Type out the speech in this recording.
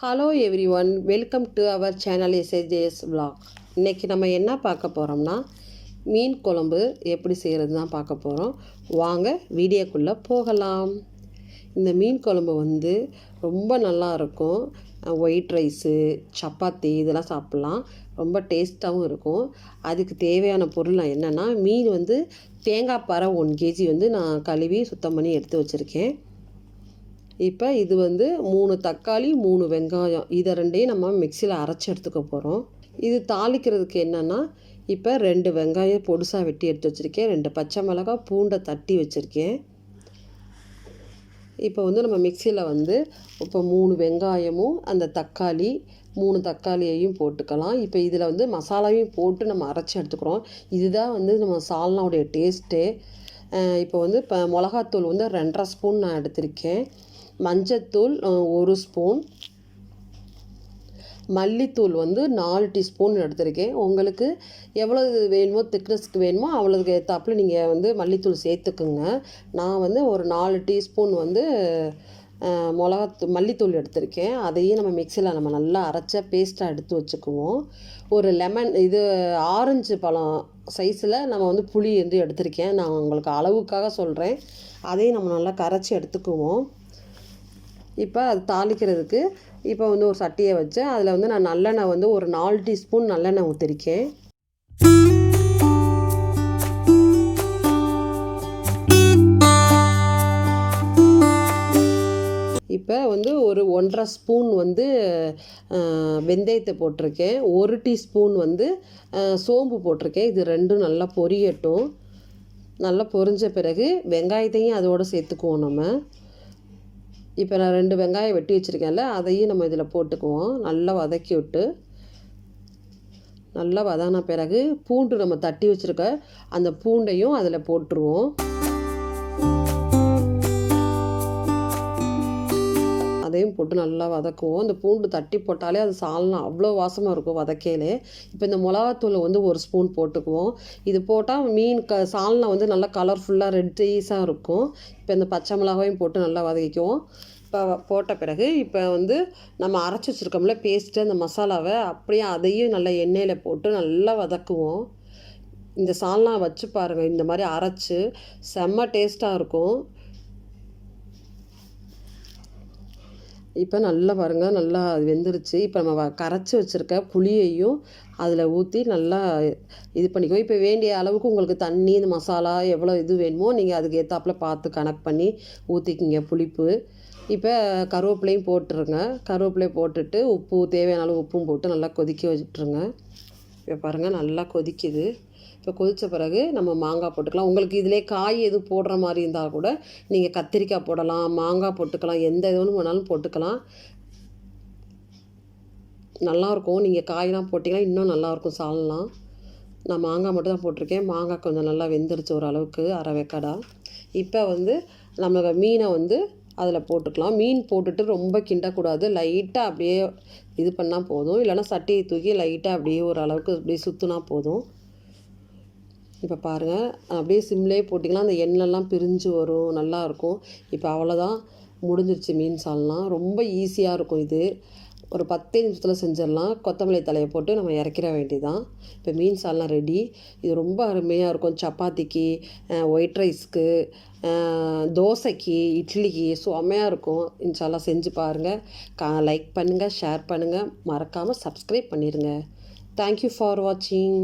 Hello everyone welcome to our channel SAJS vlog. இன்றைக்கி நம்ம என்ன பார்க்க போகிறோம்னா மீன் குழம்பு எப்படி செய்கிறது தான் பார்க்க போகிறோம் வாங்க வீடியோக்குள்ளே போகலாம். இந்த மீன் குழம்பு வந்து ரொம்ப நல்லா இருக்கும். ஒயிட் ரைஸு சப்பாத்தி இதெல்லாம் சாப்பிட்லாம். ரொம்ப டேஸ்ட்டாகவும் இருக்கும். அதுக்கு தேவையான பொருள் நான் என்னென்னா மீன் வந்து தேங்காய் பாறை ஒன் கேஜி வந்து நான் கழுவி சுத்தம் பண்ணி எடுத்து வச்சுருக்கேன். இப்போ இது வந்து மூணு தக்காளி மூணு வெங்காயம். இதை ரெண்டையும் நம்ம மிக்சியில் அரைச்சி எடுத்துக்க போகிறோம் இது தாளிக்கிறதுக்கு என்னென்னா இப்போ ரெண்டு வெங்காயம் பொடுசாக வெட்டி எடுத்து வச்சுருக்கேன். ரெண்டு பச்சை மிளகாய் பூண்டை தட்டி வச்சுருக்கேன். இப்போ வந்து நம்ம மிக்சியில் வந்து இப்போ மூணு வெங்காயமும் அந்த தக்காளி மூணு தக்காளியையும் போட்டுக்கலாம். இப்போ இதில் வந்து மசாலாவையும் போட்டு நம்ம அரைச்சி எடுத்துக்கிறோம். இதுதான் வந்து நம்ம சால்னாவுடைய டேஸ்ட்டு இப்போ வந்து இப்போ மிளகாத்தூள் வந்து ரெண்டரை ஸ்பூன் நான் எடுத்திருக்கேன். மஞ்சத்தூள் ஒரு ஸ்பூன். மல்லித்தூள் வந்து நாலு டீஸ்பூன் எடுத்திருக்கேன். உங்களுக்கு எவ்வளவு வேணுமோ திக்னஸ்க்கு வேணுமோ அவ்வளோதுக்கு ஏற்றாப்புல நீங்கள் வந்து மல்லித்தூள் சேர்த்துக்குங்க. நான் வந்து ஒரு நாலு டீஸ்பூன் வந்து மிளகாத்தூள் மல்லித்தூள் எடுத்திருக்கேன். அதையும் நம்ம மிக்சியில் நம்ம நல்லா அரைச்ச பேஸ்ட்டாக எடுத்து வச்சுக்குவோம். ஒரு லெமன் இது ஆரஞ்சு பழம் சைஸில் நம்ம வந்து புளி வந்து எடுத்திருக்கேன். நான் உங்களுக்கு அளவுக்காக சொல்கிறேன் அதையும் நம்ம நல்லா கரைச்சி எடுத்துக்குவோம். இப்போ அது தாளிக்கிறதுக்கு இப்போ வந்து ஒரு சட்டியை வச்சு அதில் வந்து நான் நல்லெண்ணெய் வந்து ஒரு நாலு டீஸ்பூன் நல்லெண்ணெய் ஊற்றிருக்கேன் இப்போ வந்து ஒரு ஒன்றரை ஸ்பூன் வந்து வெந்தயத்தை போட்டிருக்கேன். ஒரு டீஸ்பூன் வந்து சோம்பு போட்டிருக்கேன். இது ரெண்டும் நல்லா பொரியட்டும். நல்லா பொரிஞ்ச பிறகு வெங்காயத்தையும் அதோடு சேர்த்துக்குவோம் நம்ம. இப்போ நான் ரெண்டு வெங்காயம் வெட்டி வச்சுருக்கேன்ல அதையும் நம்ம இதில் போட்டுக்குவோம். நல்லா வதக்கி விட்டு நல்லா வதங்கின பிறகு பூண்டு நம்ம தட்டி வச்சுருக்க அந்த பூண்டையும் அதில் போட்டுருவோம். போட்டு நல்லா வதக்குவோம். இந்த பூண்டு தட்டி போட்டாலே அது சால்னா அவ்வளோ வாசமாக இருக்கும் வதக்கையிலே. இப்போ இந்த மிளகாத்தூளை வந்து ஒரு ஸ்பூன் போட்டுக்குவோம். இது போட்டால் மீன் க சால்னா வந்து நல்லா கலர்ஃபுல்லாக ரெட்டீஸாக இருக்கும். இப்போ இந்த பச்சை மிளகாயும் போட்டு நல்லா வதக்கிக்குவோம். இப்போ போட்ட பிறகு இப்போ வந்து நம்ம அரைச்சி வச்சுருக்கோம்ல பேஸ்ட்டு அந்த மசாலாவை அப்படியே அதையும் நல்லா எண்ணெயில் போட்டு நல்லா வதக்குவோம். இந்த சால்னா வச்சு பாருங்கள் இந்த மாதிரி அரைச்சி செம்ம டேஸ்ட்டாக இருக்கும். இப்போ நல்லா பாருங்கள் நல்லா அது வெந்துருச்சு. இப்போ நம்ம கரைச்சி வச்சுருக்க புளியையும் அதில் ஊற்றி நல்லா இது பண்ணிக்கோ இப்போ வேண்டிய அளவுக்கு உங்களுக்கு தண்ணி இந்த மசாலா எவ்வளோ இது வேணுமோ நீங்கள் அதுக்கு ஏற்றாப்புல பார்த்து கனெக்ட் பண்ணி ஊற்றிக்கிங்க புளிப்பு. இப்போ கருவேப்பிலையும் போட்டுருங்க. கருவேப்பிலையை போட்டுட்டு உப்பு தேவையான அளவு உப்பும் போட்டு நல்லா கொதிக்க வச்சுட்ருங்க. இப்போ பாருங்கள் நல்லா கொதிக்குது. இப்போ கொதித்த பிறகு நம்ம மாங்காய் போட்டுக்கலாம். உங்களுக்கு இதிலே காய் எதுவும் போடுற மாதிரி இருந்தால் கூட நீங்கள் கத்திரிக்காய் போடலாம் மாங்காய் போட்டுக்கலாம் எந்த இது ஒன்று வேணாலும் போட்டுக்கலாம். நல்லாயிருக்கும் நீங்கள் காயெலாம் போட்டிங்கன்னா இன்னும் நல்லாயிருக்கும் சாலலாம். நான் மாங்காய் மட்டும் தான் போட்டிருக்கேன். மாங்காய் கொஞ்சம் நல்லா வெந்துருச்சு ஓரளவுக்கு அரை வெக்கடா இப்போ வந்து நம்ம மீனை வந்து அதில் போட்டுக்கலாம். மீன் போட்டுட்டு ரொம்ப கிண்டக்கூடாது. லைட்டாக அப்படியே இது பண்ணால் போதும். இல்லைனா சட்டியை தூக்கி லைட்டாக அப்படியே ஓரளவுக்கு அப்படியே சுற்றுனா போதும். இப்போ பாருங்கள் அப்படியே சிம்லேயே போட்டிங்கன்னா அந்த எண்ணெய்லாம் பிரிஞ்சு வரும் நல்லாயிருக்கும் இப்போ அவ்வளோதான் முடிஞ்சிருச்சு மீன் சால்லாம். ரொம்ப ஈஸியாக இருக்கும் இது. ஒரு பத்தே நிமிஷத்தில் செஞ்சிடலாம். கொத்தமல்லி தலையை போட்டு நம்ம இறக்கிற வேண்டியதான் இப்போ மீன் சால்லாம் ரெடி இது ரொம்ப அருமையாக இருக்கும். சப்பாத்திக்கு ஒயிட் ரைஸ்க்கு தோசைக்கு இட்லிக்கு செம்மையாக இருக்கும். இன்ஷால்லாம் செஞ்சு பாருங்கள் கா லைக் பண்ணுங்கள் ஷேர் பண்ணுங்கள் மறக்காமல் சப்ஸ்கிரைப் பண்ணிடுங்க தேங்க்யூ ஃபார் வாட்சிங்